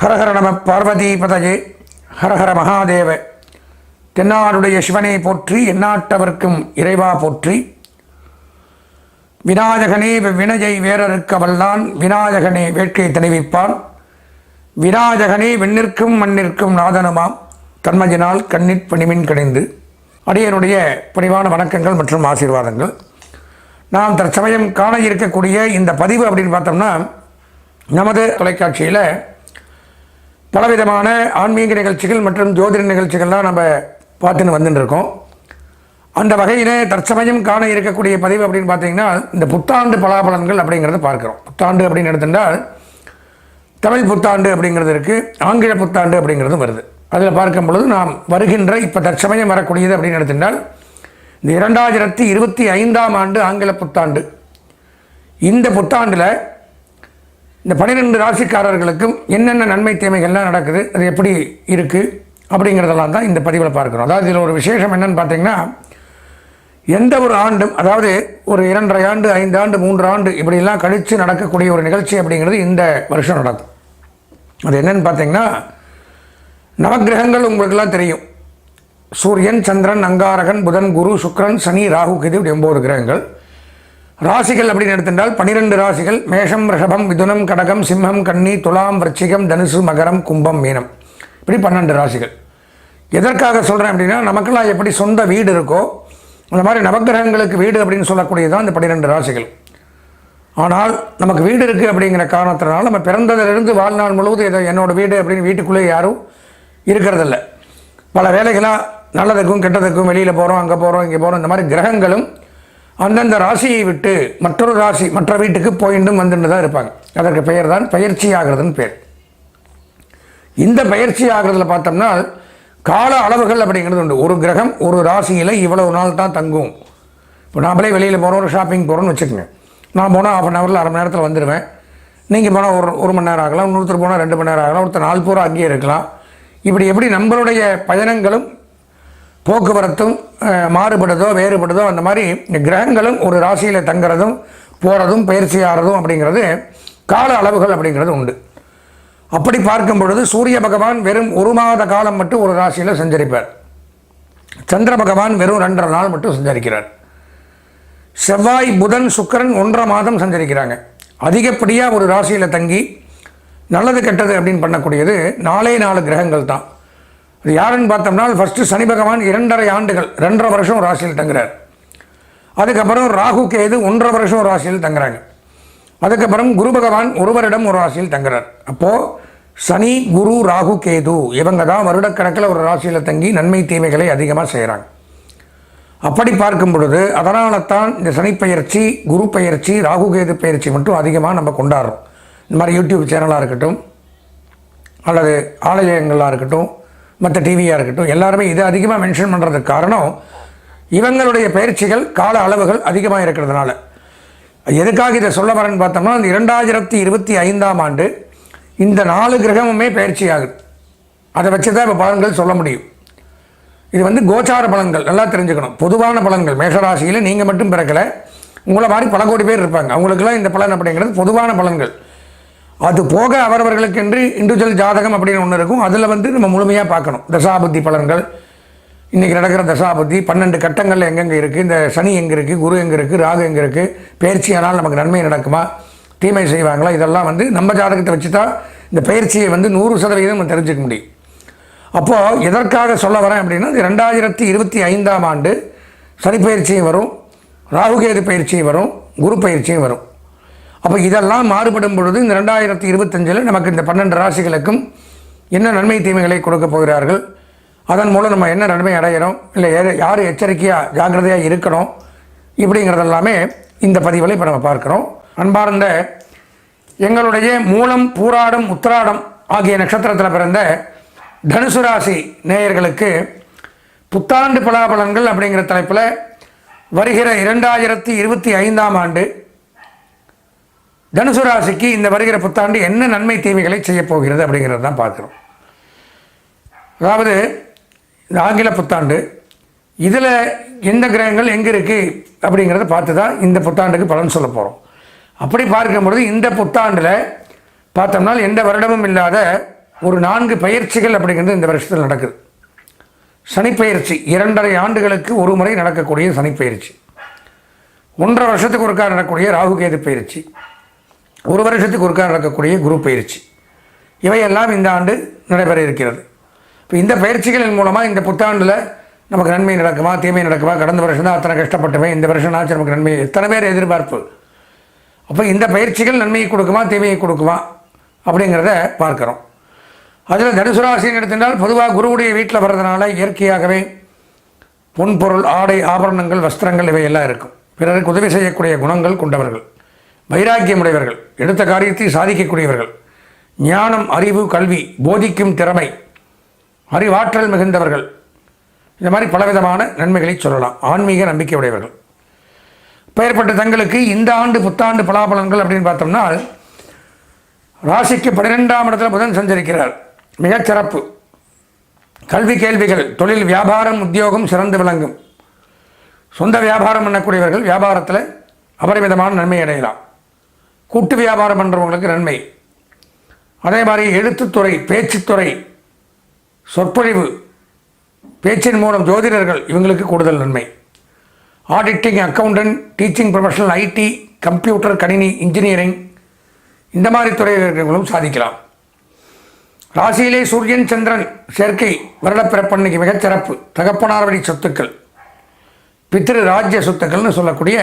ஹரஹர நம பார்வதி ஹரஹர மகாதேவ. தென்னாடுடைய சிவனை போற்றி எந்நாட்டவர்க்கும் இறைவா போற்றி. விநாயகனே வினையை வேறறுக்க வல்லான் விநாயகனே வேட்கை தணிவிப்பான் விநாயகனே விண்ணிற்கும் மண்ணிற்கும் நாதனுமாம். தன்மையினால் கண்ணிற் பணிமின் கிடைந்து. அடியனுடைய பணிவான வணக்கங்கள் மற்றும் ஆசீர்வாதங்கள். நாம் தற்சமயம் காண இருக்கக்கூடிய இந்த பதிவு அப்படின்னு பார்த்தோம்னா நமது தொலைக்காட்சியில் பலவிதமான ஆன்மீக நிகழ்ச்சிகள் மற்றும் ஜோதிட நிகழ்ச்சிகள்லாம் நம்ம பார்த்துன்னு வந்துட்டு இருக்கோம் அந்த வகையில் தற்சமயம் காண இருக்கக்கூடிய பதிவு அப்படின்னு பார்த்தீங்கன்னா இந்த புத்தாண்டு பலாபலன்கள் அப்படிங்கிறத பார்க்குறோம். புத்தாண்டு அப்படின்னு எடுத்துட்டால் தமிழ் புத்தாண்டு அப்படிங்கிறது இருக்குது ஆங்கில புத்தாண்டு அப்படிங்கிறதும் வருது. அதில் பார்க்கும் பொழுது நாம் வருகின்ற இப்போ தற்சமயம் வரக்கூடியது அப்படின்னு எடுத்துட்டால் இந்த இரண்டாயிரத்தி இருபத்தி ஐந்தாம் ஆண்டு ஆங்கில புத்தாண்டு. இந்த புத்தாண்டில் இந்த பன்னிரெண்டு ராசிக்காரர்களுக்கும் என்னென்ன நன்மை தீமைகள்லாம் நடக்குது அது எப்படி இருக்குது அப்படிங்கிறதெல்லாம் தான் இந்த பதிவில் பார்க்குறோம். அதாவது இதில் ஒரு விசேஷம் என்னென்னு பார்த்தீங்கன்னா எந்த ஒரு ஆண்டும் அதாவது ஒரு இரண்டரை ஆண்டு ஐந்து ஆண்டு மூன்று ஆண்டு இப்படிலாம் கழித்து நடக்கக்கூடிய ஒரு நிகழ்ச்சி அப்படிங்கிறது இந்த வருஷம் நடக்கும். அது என்னென்னு பார்த்தீங்கன்னா நவக்கிரகங்கள் உங்களுக்கெல்லாம் தெரியும். சூரியன் சந்திரன் அங்காரகன் புதன் குரு சுக்கிரன் சனி ராகு கேது இப்படி ஒம்பது கிரகங்கள். ராசிகள் அப்படின்னு எடுத்துட்டால் பனிரெண்டு ராசிகள். மேஷம் ரிஷபம் மிதுனம் கடகம் சிம்மம் கன்னி துலாம் விருச்சிகம் தனுசு மகரம் கும்பம் மீனம். இப்படி பன்னெண்டு ராசிகள். எதற்காக சொல்கிறேன் அப்படின்னா நமக்கெல்லாம் எப்படி சொந்த வீடு இருக்கோ அந்த மாதிரி நவக்கிரகங்களுக்கு வீடு அப்படின்னு சொல்லக்கூடியது தான் இந்த பன்னிரெண்டு ராசிகள். ஆனால் நமக்கு வீடு இருக்குது அப்படிங்கிற காரணத்தினால நம்ம பிறந்ததிலிருந்து வாழ்நாள் முழுவதும் ஏதோ என்னோட வீடு அப்படின்னு வீட்டுக்குள்ளே யாரும் இருக்கிறதில்ல. பல வேலைகளாக நல்லதுக்கும் கெட்டதுக்கும் வெளியில் போகிறோம் அங்கே போகிறோம் இங்கே போகிறோம் இந்த மாதிரி கிரகங்களும் அந்தந்த ராசியை விட்டு மற்றொரு ராசி மற்ற வீட்டுக்கு போயிட்டும் வந்துட்டு தான் இருப்பாங்க. அதற்கு பெயர் தான் பயிற்சி ஆகிறதுன்னு பேர். இந்த பயிற்சி ஆகிறதுல பார்த்தோம்னா கால அளவுகள் அப்படிங்கிறது உண்டு. ஒரு கிரகம் ஒரு ராசியில் இவ்வளவு நாள் தான் தங்கும். இப்போ நாமளே வெளியில் போகிறோம் ஒரு ஷாப்பிங் போகிறோம்னு வச்சுக்கோங்க. நான் போனால் ஆஃப் அன் ஹவரில் அரை மணி நேரத்தில் வந்துடுவேன் நீங்கள் போனால் ஒரு ஒரு மணி நேரம் ஆகலாம் இன்னொருத்தர் போனால் ரெண்டு மணி நேரம் ஆகலாம் ஒருத்தர் நாள் பூரா அங்கேயே இருக்கலாம். இப்படி எப்படி நம்மளுடைய பயணங்களும் போக்குவரத்தும் மாறுபடுதோ வேறுபடுதோ அந்த மாதிரி கிரகங்களும் ஒரு ராசியில் தங்குறதும் போகிறதும் பயிற்சி ஆகிறதும் அப்படிங்கிறது கால அளவுகள் அப்படிங்கிறது உண்டு. அப்படி பார்க்கும் பொழுது சூரிய பகவான் வெறும் ஒரு மாத காலம் மட்டும் ஒரு ராசியில் சஞ்சரிப்பார். சந்திர பகவான் வெறும் ரெண்டரை நாள் மட்டும் சஞ்சரிக்கிறார். செவ்வாய் புதன் சுக்கிரன் ஒன்றரை மாதம் சஞ்சரிக்கிறாங்க. அதிகப்படியாக ஒரு ராசியில் தங்கி நல்லது கெட்டது அப்படின்னு பண்ணக்கூடியது நாலே நாலு கிரகங்கள் தான். அது யாருன்னு பார்த்தோம்னா ஃபஸ்ட்டு சனி பகவான் இரண்டரை ஆண்டுகள் ரெண்டரை வருஷம் ராசியில் தங்குறார். அதுக்கப்புறம் ராகு கேது ஒன்றரை வருஷம் ராசியில் தங்குறாங்க. அதுக்கப்புறம் குரு பகவான் ஒருவரிடம் ஒரு ராசியில் தங்குறார். அப்போது சனி குரு ராகு கேது இவங்க தான் வருடக்கணக்கில் ஒரு ராசியில் தங்கி நன்மை தீமைகளை அதிகமாக செய்கிறாங்க அப்படி பார்க்கும் பொழுது அதனால தான் இந்த சனி பயிற்சி குரு பயிற்சி ராகு கேது பயிற்சி மட்டும் அதிகமாக நம்ம கொண்டாடுறோம். இந்த மாதிரி யூடியூப் சேனலாக இருக்கட்டும் அல்லது ஆலயங்களாக இருக்கட்டும் மற்ற டிவியாக இருக்கட்டும் எல்லாருமே இதை அதிகமாக மென்ஷன் பண்ணுறதுக்கு காரணம் இவங்களுடைய பயிற்சிகள் கால அளவுகள் அதிகமாக இருக்கிறதுனால. எதுக்காக இதை சொல்ல வரேன்னு பார்த்தோம்னா இந்த இரண்டாயிரத்தி இருபத்தி ஐந்தாம் ஆண்டு இந்த நாலு கிரகமுமே பயிற்சி ஆகுது அதை வச்சு தான் இப்போ பலன்கள் சொல்ல முடியும். இது வந்து கோச்சார பலன்கள் நல்லா தெரிஞ்சுக்கணும். பொதுவான பலன்கள் மேஷராசியில் நீங்கள் மட்டும் பிறக்கலை உங்களை மாதிரி பல கோடி பேர் இருப்பாங்க. அவங்களுக்கெல்லாம் இந்த பலன் அப்படிங்கிறது பொதுவான பலன்கள். அது போக அவரவர்களுக்கென்று இண்டிவிஜுவல் ஜாதகம் அப்படின்னு ஒன்று இருக்கும். அதில் வந்து நம்ம முழுமையாக பார்க்கணும். தசாபுத்தி பலன்கள். இன்றைக்கி நடக்கிற தசாபுத்தி பன்னெண்டு கட்டங்களில் எங்கெங்கே இருக்குது இந்த சனி எங்கே இருக்குது குரு எங்கே இருக்குது ராகு எங்கே இருக்குது பயிற்சியானால் நமக்கு நன்மை நடக்குமா? தீமை செய்வாங்களா? இதெல்லாம் வந்து நம்ம ஜாதகத்தை வச்சு தான் இந்த பயிற்சியை வந்து நூறு சதவீதம் நம்ம தெரிஞ்சுக்க முடியும். அப்போது எதற்காக சொல்ல வரேன் அப்படின்னா ரெண்டாயிரத்தி இருபத்தி ஐந்தாம் ஆண்டு சனி பயிற்சியும் வரும் ராகுகேது பயிற்சியும் வரும் குரு பயிற்சியும் வரும். அப்போ இதெல்லாம் மாறுபடும் பொழுது இந்த ரெண்டாயிரத்தி இருபத்தஞ்சில் நமக்கு இந்த பன்னெண்டு ராசிகளுக்கும் என்ன நன்மை தீமைகளை கொடுக்க போகிறார்கள்? அதன் மூலம் நம்ம என்ன நன்மை அடைகிறோம் இல்லை யார் எச்சரிக்கையாக ஜாக்கிரதையாக இருக்கணும்? இப்படிங்கிறதெல்லாமே இந்த பதிவில் இப்போ நம்ம பார்க்குறோம். அன்பார்ந்த எங்களுடைய மூலம் பூராடம் உத்திராடம் ஆகிய நட்சத்திரத்தில் பிறந்த தனுசு ராசி நேயர்களுக்கு புத்தாண்டு பலாபலன்கள் அப்படிங்கிற தலைப்பில் வருகிற இரண்டாயிரத்தி இருபத்தி ஐந்தாம் ஆண்டு தனுசு ராசிக்கு இந்த வருகிற புத்தாண்டு என்ன நன்மை தீமைகளை செய்யப் போகிறது அப்படிங்கிறது தான் பார்க்குறோம். அதாவது இந்த ஆங்கில புத்தாண்டு இதில் எந்த கிரகங்கள் எங்கே இருக்குது அப்படிங்கிறத பார்த்து தான் இந்த புத்தாண்டுக்கு பலன் சொல்ல போகிறோம் அப்படி பார்க்கும்பொழுது இந்த புத்தாண்டில் பார்த்தோம்னா எந்த வருடமும் இல்லாத ஒரு நான்கு பயிற்சிகள் அப்படிங்கிறது இந்த வருஷத்தில் நடக்குது. சனிப்பயிற்சி இரண்டரை ஆண்டுகளுக்கு ஒரு முறை நடக்கக்கூடிய சனிப்பயிற்சி. ஒன்றரை வருஷத்துக்கு ஒருக்கா நடக்கக்கூடிய ராகுகேது பயிற்சி. ஒரு வருஷத்துக்கு ஒருக்கா நடக்கக்கூடிய குரு பயிற்சி. இவையெல்லாம் இந்த ஆண்டு நடைபெற இருக்கிறது. இப்போ இந்த பயிற்சிகளின் மூலமாக இந்த புத்தாண்டில் நமக்கு நன்மை நடக்குமா தீமை நடக்குமா? கடந்த வருஷம் தான் அத்தனை கஷ்டப்பட்டவன் இந்த வருஷம் ஆச்சு நமக்கு நன்மை. எத்தனை பேர் எதிர்பார்ப்பு? அப்போ இந்த பயிற்சிகள் நன்மையை கொடுக்குமா தீமையை கொடுக்குமா? அப்படிங்கிறத பார்க்குறோம். அதில் தனுசு ராசின்னு எடுத்திருந்தால் பொதுவாக குருவுடைய வீட்டில் வர்றதுனால இயற்கையாகவே பொன்பொருள் ஆடை ஆபரணங்கள் வஸ்திரங்கள் இவையெல்லாம் இருக்கும். பிறருக்கு உதவி செய்யக்கூடிய குணங்கள் கொண்டவர்கள். வைராக்கியம் உடையவர்கள் எடுத்த காரியத்தை சாதிக்கக்கூடியவர்கள். ஞானம் அறிவு கல்வி போதிக்கும் திறமை அறிவாற்றல் மிகுந்தவர்கள். இந்த மாதிரி பலவிதமான நன்மைகளை சொல்லலாம். ஆன்மீக நம்பிக்கை உடையவர்கள் பெயர்பட்ட தங்களுக்கு இந்த ஆண்டு புத்தாண்டு பலாபலன்கள் அப்படின்னு பார்த்தோம்னா ராசிக்கு பன்னிரெண்டாம் இடத்துல புதன் சஞ்சரிக்கிறார். மிகச்சிறப்பு கல்வி கேள்விகள் தொழில் வியாபாரம் உத்தியோகம் சிறந்து விளங்கும். சொந்த வியாபாரம் பண்ணக்கூடியவர்கள் வியாபாரத்தில் அபரிமிதமான நன்மை அடையலாம். கூட்டு வியாபாரம் பண்ணுறவங்களுக்கு நன்மை. அதே மாதிரி எழுத்துத்துறை பேச்சுத்துறை சொற்பொழிவு பேச்சின் மூலம் ஜோதிடர்கள் இவங்களுக்கு கூடுதல் நன்மை. Auditing accountant teaching professional IT computer கணினி இன்ஜினியரிங் இந்த மாதிரி துறையினர்களும் சாதிக்கலாம். ராசியிலே சூரியன் சந்திரன் சேர்க்கை வருடப்பிறப்பன்னைக்கு மிகச்சிறப்பு. தகப்பனார் வழி சொத்துக்கள். பித்திரு ராஜ்ய சொத்துக்கள்னு சொல்லக்கூடிய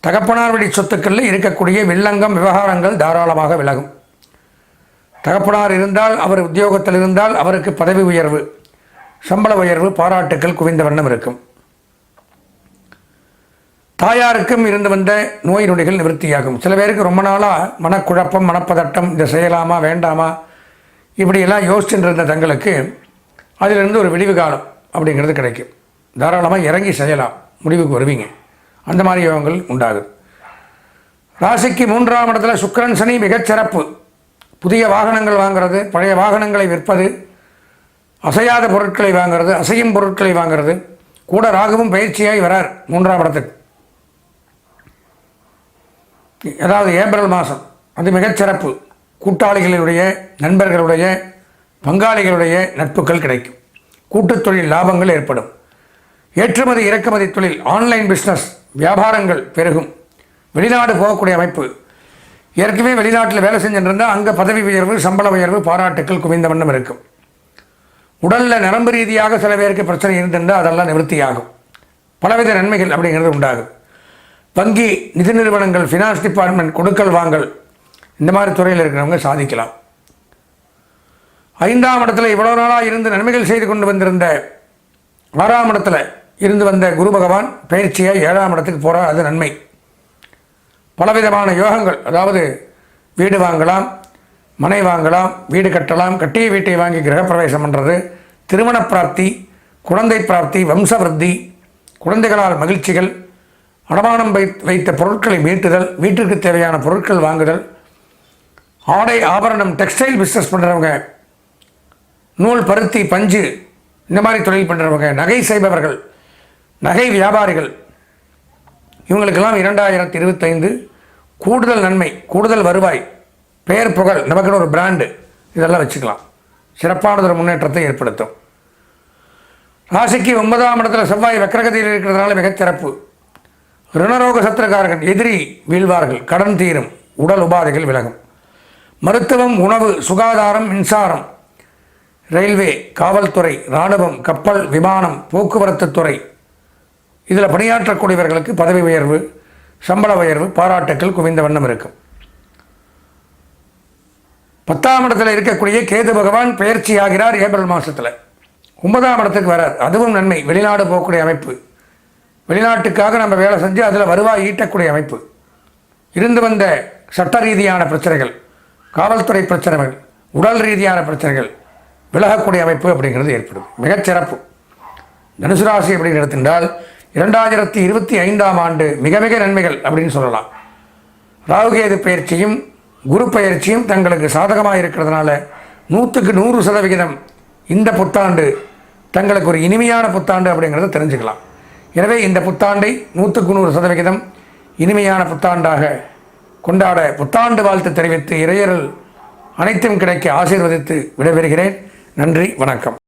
தகப்பனார் வழி சொத்துக்களில் இருக்கக்கூடிய வில்லங்கம் விவகாரங்கள் தாராளமாக விலகும். தகப்பனார் இருந்தால் அவர் உத்தியோகத்தில் இருந்தால் அவருக்கு பதவி உயர்வு சம்பள உயர்வு பாராட்டுக்கள் குவிந்த வண்ணம் இருக்கும். தாயாருக்கும் இருந்து வந்த நோய் நொடிகள் நிவர்த்தியாகும். சில பேருக்கு ரொம்ப நாளாக மனக்குழப்பம் மனப்பதட்டம் இதை செய்யலாமா வேண்டாமா இப்படியெல்லாம் யோசிச்சுட்டு இருந்த தங்களுக்கு அதிலிருந்து ஒரு விடிவு காலம் அப்படிங்கிறது கிடைக்கும். தாராளமாக இறங்கி செய்யலாம். முடிவுக்கு வருவீங்க. அந்த மாதிரி யோகங்கள் உண்டாகுது. ராசிக்கு மூன்றாம் இடத்துல சுக்கரன் சனி மிகச்சிறப்பு புதிய வாகனங்கள் வாங்குறது பழைய வாகனங்களை விற்பது அசையாத பொருட்களை வாங்குறது அசையும் பொருட்களை வாங்குறது. கூட ராகுவும் பயிற்சியாகி வரார் மூன்றாம் இடத்துக்கு. அதாவது ஏப்ரல் மாதம். அது மிகச்சிறப்பு கூட்டாளிகளுடைய நண்பர்களுடைய பங்காளிகளுடைய நட்புகள் கிடைக்கும். கூட்டுத் தொழில் லாபங்கள் ஏற்படும். ஏற்றுமதி இறக்குமதி தொழில் ஆன்லைன் பிஸ்னஸ் வியாபாரங்கள் பெருகும். வெளிநாடு போகக்கூடிய அமைப்பு. ஏற்கனவே வெளிநாட்டில் வேலை செஞ்சுருந்தால் அங்கே பதவி உயர்வு சம்பள உயர்வு பாராட்டுக்கள் குவிந்த வண்ணம் இருக்கும். உடலில் நரம்பு ரீதியாக சில பேருக்கு பிரச்சனை இருந்திருந்தால் அதெல்லாம் நிவர்த்தியாகும். பலவித நன்மைகள் அப்படிங்கிறது உண்டாகும். வங்கி நிதி நிறுவனங்கள் ஃபினான்ஸ் டிபார்ட்மெண்ட் கொடுக்கல் வாங்கல் இந்த மாதிரி துறையில் இருக்கிறவங்க சாதிக்கலாம். ஐந்தாம் இடத்துல இவ்வளோ நாளாக இருந்து நன்மைகள் செய்து கொண்டு வந்திருந்த ஆறாம் இடத்துல இருந்து வந்த குரு பகவான் பயிற்சியாக ஏழாம் இடத்துக்கு போகிறார் அது நன்மை. பலவிதமான யோகங்கள் அதாவது வீடு வாங்கலாம் மனை வாங்கலாம் வீடு கட்டலாம் கட்டிய வீட்டை வாங்கி கிரகப்பிரவேசம் பண்ணுறது திருமண பிராப்தி குழந்தை பிராப்தி வம்சவருத்தி குழந்தைகளால் மகிழ்ச்சிகள் அடமானம் வை வைத்த பொருட்களை மீட்டுதல் வீட்டிற்கு தேவையான பொருட்கள் வாங்குதல் ஆடை ஆபரணம் டெக்ஸ்டைல் பிஸ்னஸ் பண்ணுறவங்க நூல் பருத்தி பஞ்சு இந்த மாதிரி தொழில் பண்ணுறவங்க நகை செய்பவர்கள் நகை வியாபாரிகள். இவங்களுக்கெல்லாம் இரண்டாயிரத்தி இருபத்தைந்து கூடுதல் நன்மை கூடுதல் வருவாய் பெயர் புகழ் நமக்குன்னு ஒரு பிராண்டு இதெல்லாம் வச்சுக்கலாம். சிறப்பானதொரு முன்னேற்றத்தை ஏற்படுத்தும். ராசிக்கு ஒன்பதாம் இடத்துல செவ்வாய் வக்கரகதியில் இருக்கிறதுனால மிகச் சிறப்பு. ருணரோக சத்திரக்காரர்கள் எதிரி வீழ்வார்கள் கடன் தீரும் உடல் உபாதைகள் விலகும். மருத்துவம் உணவு சுகாதாரம் மின்சாரம் ரயில்வே காவல்துறை இராணுவம் கப்பல் விமானம் போக்குவரத்து துறை இதில் பணியாற்றக்கூடியவர்களுக்கு பதவி உயர்வு சம்பள உயர்வு பாராட்டுக்கள் குவிந்த வண்ணம் இருக்கும். பத்தாம் இடத்துல இருக்கக்கூடிய கேது பகவான் பயிற்சி ஆகிறார் ஏப்ரல் மாதத்தில் ஒன்பதாம் இடத்துக்கு வரார். அதுவும் நன்மை. வெளிநாடு போகக்கூடிய அமைப்பு. வெளிநாட்டுக்காக நம்ம வேலை செஞ்சு அதில் வருவாய் ஈட்டக்கூடிய அமைப்பு. இருந்து வந்த சட்ட ரீதியான பிரச்சனைகள் காவல்துறை பிரச்சனைகள் உடல் ரீதியான பிரச்சனைகள் விலகக்கூடிய அமைப்பு அப்படிங்கிறது ஏற்படும். மிகச்சிறப்பு தனுசு ராசி அப்படின்னு எடுத்திருந்தால் இரண்டாயிரத்தி இருபத்தி ஐந்தாம் ஆண்டு மிக மிக நன்மைகள் அப்படின்னு சொல்லலாம். ராகுகேது பயிற்சியும் குரு பயிற்சியும் தங்களுக்கு சாதகமாக இருக்கிறதுனால நூற்றுக்கு நூறு சதவிகிதம் இந்த புத்தாண்டு தங்களுக்கு ஒரு இனிமையான புத்தாண்டு அப்படிங்கிறத தெரிஞ்சுக்கலாம். எனவே இந்த புத்தாண்டை நூற்றுக்கு நூறு சதவிகிதம் இனிமையான புத்தாண்டாக கொண்டாட புத்தாண்டு வாழ்த்து தெரிவித்து இறையரல் அனைத்தும் கிடைக்க ஆசீர்வதித்து விடைபெறுகிறேன். நன்றி வணக்கம்.